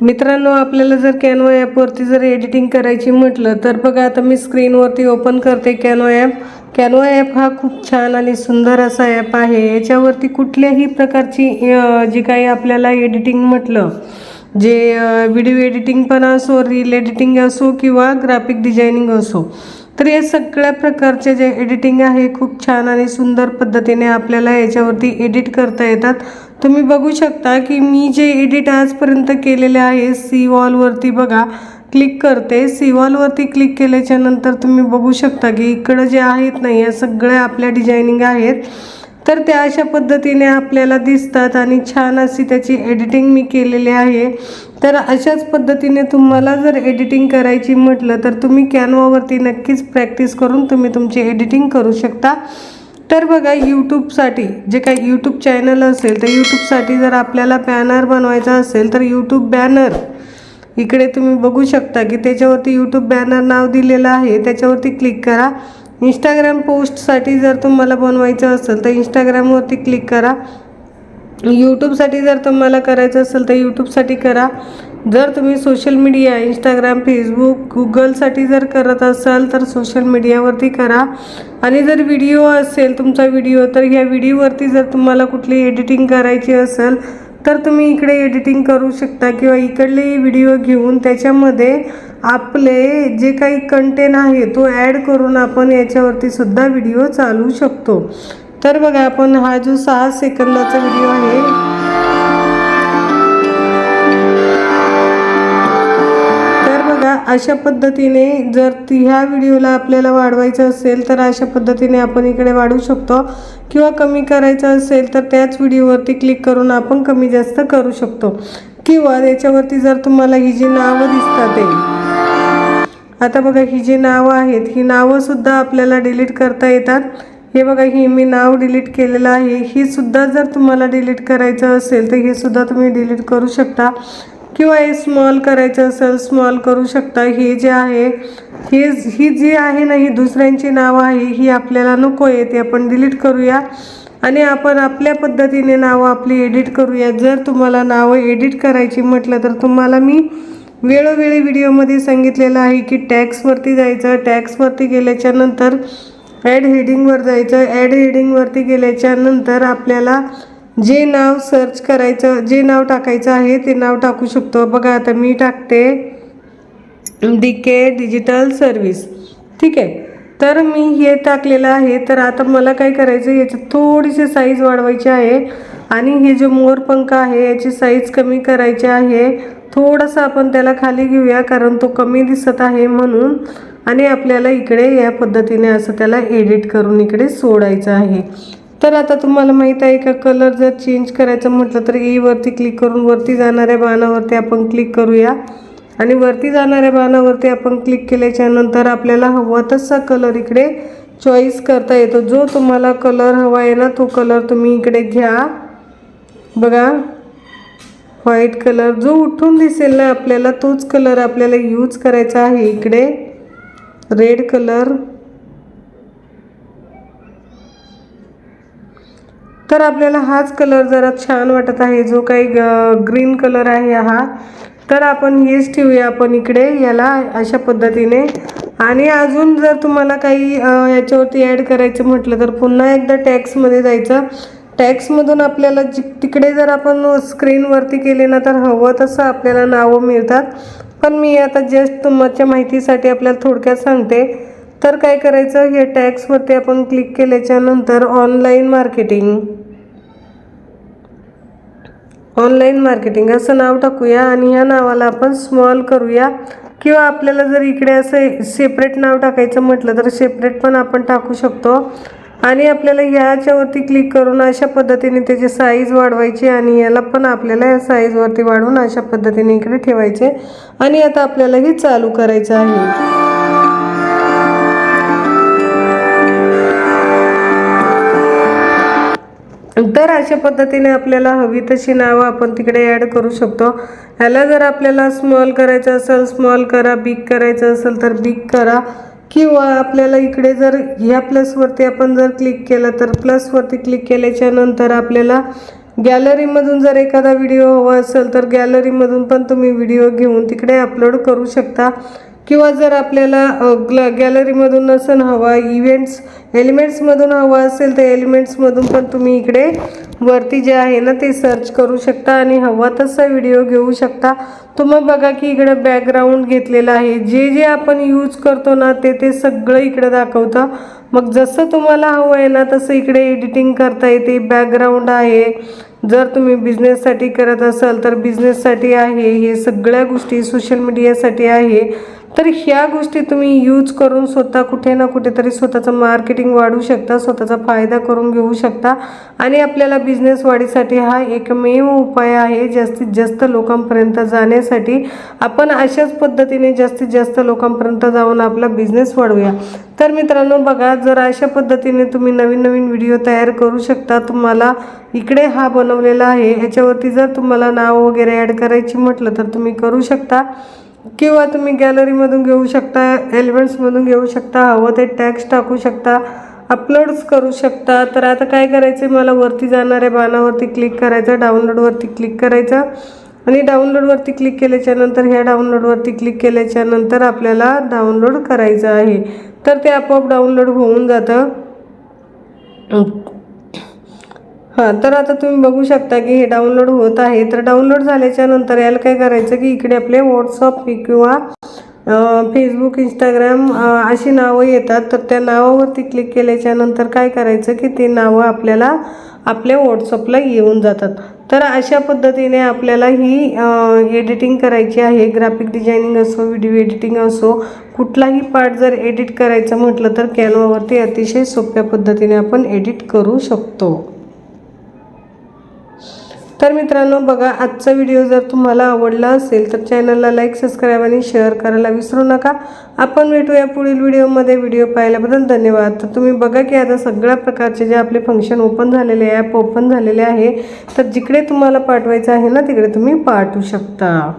मित्रांनो आपल्याला जर कॅनवा ॲपवरती जर एडिटिंग करायची म्हटलं तर बघा आता मी स्क्रीनवरती ओपन करते कॅनवा ॲप कॅनवा ॲप हा खूप छान आणि सुंदर असा ॲप आहे. याच्यावरती कुठल्याही प्रकारची जी काही आपल्याला एडिटिंग म्हटलं जे व्हिडिओ एडिटिंग पण असो रील एडिटिंग असो किंवा ग्राफिक डिझायनिंग असो तर या सगळ्या प्रकारचे जे एडिटिंग आहे खूप छान आणि सुंदर पद्धतीने आपल्याला याच्यावरती एडिट करता येतात. तुम्ही बघू शकता की मी जे एडिट आजपर्यंत केलेले आहे सी वॉलवरती बघा क्लिक करते. सी वॉलवरती क्लिक केल्याच्यानंतर तुम्ही बघू शकता की इकडं जे आहेत ना या सगळ्या आपल्या डिझायनिंग आहेत. तर त्या अशा पद्धतीने आपल्याला दिसतात आणि छान अशी त्याची एडिटिंग मी केलेली आहे. तर अशाच पद्धतीने तुम्हाला जर एडिटिंग करायची म्हटलं तर तुम्ही कॅनवावरती नक्कीच प्रॅक्टिस करून तुम्ही तुमची एडिटिंग करू शकता. तर बघा यूट्यूबसाठी जे काही यूट्यूब चॅनल असेल तर यूट्यूबसाठी जर आपल्याला बॅनर बनवायचा असेल तर यूट्यूब बॅनर इकडे तुम्ही बघू शकता की त्याच्यावरती यूट्यूब बॅनर नाव दिलेलं आहे. त्याच्यावरती क्लिक करा. इंस्टाग्राम पोस्टसाठी जर तुम्हाला बनवायचं असेल तर इंस्टाग्रामवरती क्लिक करा. यूट्यूबसाठी जर तुम्हाला करायचं असेल तर यूट्यूबसाठी करा. जर तुम्ही सोशल मीडिया इंस्टाग्राम फेसबुक गुगलसाठी जर करत असाल तर सोशल मीडियावरती करा. आणि जर व्हिडिओ असेल तुमचा व्हिडिओ तर ह्या व्हिडिओवरती जर तुम्हाला कुठली एडिटिंग करायची असेल तर तुम्ही इकडे एडिटिंग करू शकता किंवा इकडले व्हिडिओ घेऊन त्याच्यामध्ये आपले जे काही कंटेन आहे तो ॲड करून आपण याच्यावरती सुद्धा व्हिडिओ चालू शकतो. तर बघा आपण हा जो सहा सेकंदाचा व्हिडिओ आहे अशा पद्धतीने जर ती ह्या व्हिडिओला आपल्याला वाढवायचं असेल तर अशा पद्धतीने आपण इकडे वाढवू शकतो. किंवा कमी करायचं असेल तर त्याच व्हिडिओवरती क्लिक करून आपण कमी जास्त करू शकतो. किंवा त्याच्यावरती जर तुम्हाला ही जी नावं दिसतात ते आता बघा ही जी नावं आहेत ही नावंसुद्धा आपल्याला डिलीट करता येतात. हे बघा ही मी नाव डिलीट केलेलं आहे. ही सुद्धा जर तुम्हाला डिलीट करायचं असेल तर हे सुद्धा तुम्ही डिलीट करू शकता. किंवा हे स्मॉल करायचं असेल स्मॉल करू शकता. हे जे आहे हे ही जी आहे ना ही दुसऱ्यांची नावं आहे ही आपल्याला नको आहे ती आपण डिलीट करूया. आणि आपण आपल्या पद्धतीने नावं आपली एडिट करूया. जर तुम्हाला नावं एडिट करायची म्हटलं तर तुम्हाला मी वेळोवेळी व्हिडिओमध्ये सांगितलेलं आहे की टॅक्सवरती जायचं. टॅक्सवरती गेल्याच्यानंतर ॲड हेडिंगवर जायचं. ॲड हेडिंगवरती गेल्याच्यानंतर आपल्याला जे नाव सर्च करायचं जे नाव टाकायचं आहे ते नाव टाकू शकतो. बघा आता मी टाकते. डी के डिजिटल सर्व्हिस ठीक आहे? तर मी हे टाकलेलं आहे. तर आता मला काय करायचं याची थोडीशी साईज वाढवायची आहे. आणि हे जे मोरपंख आहे याची साईज कमी करायची आहे. थोडंसं आपण त्याला खाली घेऊया कारण तो कमी दिसत आहे म्हणून. आणि आपल्याला इकडे या पद्धतीने असं त्याला एडिट करून इकडे सोडायचं आहे. तर आता तुम्हाला माहीत आहे का कलर जर चेंज करायचं म्हटलं तर ईवरती क्लिक करून वरती जाणाऱ्या बाणावरती आपण क्लिक करूया. आणि वरती जाणाऱ्या बाणावरती आपण क्लिक केल्याच्यानंतर आपल्याला हवा तसा कलर इकडे चॉईस करता येतो. जो तुम्हाला कलर हवा आहे ना तो कलर तुम्ही इकडे घ्या. बघा व्हाईट कलर जो उठून दिसेल ना आपल्याला तोच कलर आपल्याला यूज करायचा आहे इकडे. रेड कलर तर आपल्याला हाच कलर जरा छान वाटत आहे. जो काही ग्रीन कलर आहे हा. तर आपण हेच ठेवूया आपण इकडे. याला अशा पद्धतीने. आणि अजून जर तुम्हाला काही याच्यावरती ॲड करायचं म्हटलं तर पुन्हा एकदा टॅक्समध्ये जायचं. टॅक्समधून आपल्याला जि तिकडे जर आपण स्क्रीनवरती केले ना तर हवं तसं आपल्याला नावं मिळतात. पण मी आता जस्ट तुमच्या माहितीसाठी आपल्याला थोडक्यात सांगते. तर काय करायचं? हे टॅक्सवरती आपण क्लिक केल्याच्यानंतर ऑनलाईन मार्केटिंग ऑनलाईन मार्केटिंग असं नाव टाकूया आणि ह्या नावाला आपण स्मॉल करूया. किंवा आपल्याला जर इकडे असं सेपरेट नाव टाकायचं म्हटलं तर सेपरेट पण आपण टाकू शकतो. आणि आपल्याला ह्याच्यावरती क्लिक करून अशा पद्धतीने त्याची साईज वाढवायची आणि याला पण आपल्याला या साईजवरती वाढवून अशा पद्धतीने इकडे ठेवायचे. आणि आता आपल्याला हे चालू करायचं आहे. तर अशा पद्धतीने आपल्याला हवी तशी नावं आपण तिकडे ॲड करू शकतो. ह्याला जर आपल्याला स्मॉल करायचं असेल स्मॉल करा बिग करायचं असेल तर बिग करा. किंवा आपल्याला इकडे जर ह्या प्लसवरती आपण जर क्लिक केलं तर प्लसवरती क्लिक केल्याच्यानंतर आपल्याला गॅलरीमधून जर एखादा व्हिडिओ हवा असेल तर गॅलरीमधून पण तुम्ही व्हिडिओ घेऊन तिकडे अपलोड करू शकता. किंवा जर आपल्याला ग्ल गॅलरीमधून नसेल हवा इव्हेंट्स एलिमेंट्समधून हवा असेल तर एलिमेंट्समधून पण तुम्ही इकडे वरती जे आहे ना ते सर्च करू शकता आणि हवा तसा व्हिडिओ घेऊ शकता. तुम्ही बघा की इकडे बॅकग्राऊंड घेतलेलं आहे. जे जे आपण यूज करतो ना ते ते सगळं इकडे दाखवतं. मग जसं तुम्हाला हवं आहे ना तसं इकडे एडिटिंग करता येते. बॅकग्राऊंड आहे. जर तुम्ही बिझनेससाठी करत असाल तर बिझनेससाठी आहे. हे सगळ्या गोष्टी सोशल मीडियासाठी आहे. तर ह्या गोष्टी तुम्ही यूज करून स्वतः कुठे ना कुठेतरी स्वतःचं मार्केटिंग वाढवू शकता स्वतःचा फायदा करून घेऊ शकता. आणि आपल्याला बिझनेस वाढीसाठी हा एकमेव उपाय आहे जास्तीत जास्त लोकांपर्यंत जाण्यासाठी. आपण अशाच पद्धतीने जास्तीत जास्त लोकांपर्यंत जाऊन आपला बिझनेस वाढवूया. तर मित्रांनो बघा जर अशा पद्धतीने तुम्ही नवीन नवीन व्हिडिओ तयार करू शकता तुम्हाला इकडे हा बनवलेला आहे. याच्यावरती जर तुम्हाला नाव वगैरे ॲड करायची म्हटलं तर तुम्ही करू शकता. किंवा तुम्ही गॅलरीमधून घेऊ शकता एलिमेंट्समधून घेऊ शकता हवं ते टॅक्स टाकू शकता अपलोड्स करू शकता. तर आता काय करायचं मला वरती जाणाऱ्या बाणावरती क्लिक करायचं डाउनलोडवरती क्लिक करायचं. आणि डाउनलोडवरती क्लिक केल्याच्यानंतर ह्या डाउनलोडवरती क्लिक केल्याच्यानंतर आपल्याला डाउनलोड करायचं आहे. तर ते आपोआप डाउनलोड होऊन जातं. हां तर आता तुम्ही बघू शकता की हे डाउनलोड होत आहे. तर डाउनलोड झाल्याच्यानंतर याला काय करायचं की इकडे आपले व्हॉट्सअप किंवा फेसबुक इंस्टाग्राम अशी नावं येतात. तर त्या नावावरती क्लिक केल्याच्यानंतर काय करायचं की ते नावं आपल्याला आपल्या व्हॉट्सअपला येऊन जातात. तर अशा पद्धतीने आपल्याला ही एडिटिंग करायची आहे. ग्राफिक डिझायनिंग असो व्हिडिओ एडिटिंग असो कुठलाही पार्ट जर एडिट करायचं म्हटलं तर कॅनवावरती अतिशय सोप्या पद्धतीने आपण एडिट करू शकतो. तर मित्रांनो बघा आजचा व्हिडिओ जर तुम्हाला आवडला असेल तर चॅनलला लाईक सबस्क्राईब आणि शेअर करायला विसरू नका. आपण भेटूया पुढील व्हिडिओमध्ये व्हिडिओ पाहिल्याबद्दल धन्यवाद. तर तुम्ही बघा की आता सगळ्या प्रकारचे जे आपले फंक्शन ओपन झालेले ॲप ओपन झालेले आहे तर जिकडे तुम्हाला पाठवायचं आहे ना तिकडे तुम्ही पाठवू शकता.